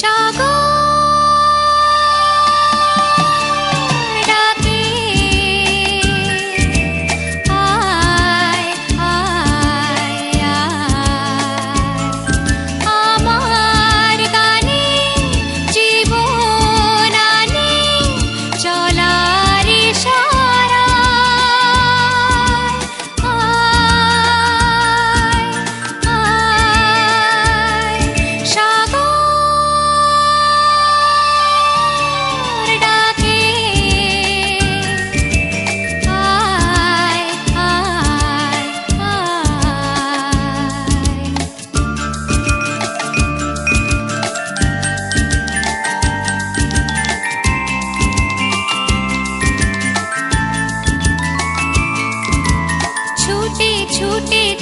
Cháu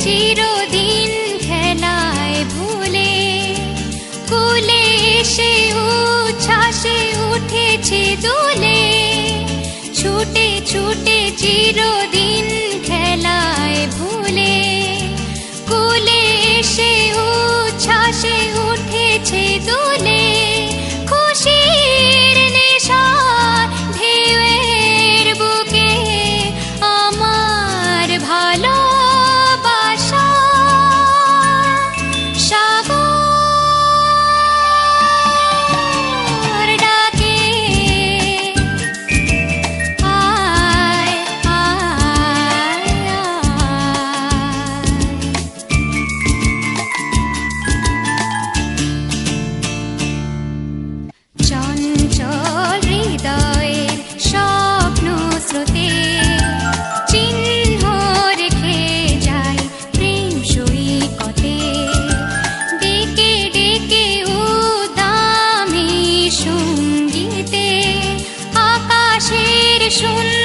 চিরদিন খেলায় ভুলে কুলে এসে উচ্ছ্বাসে উঠেছে দোলে ছুটে ছুটে চিরদিন should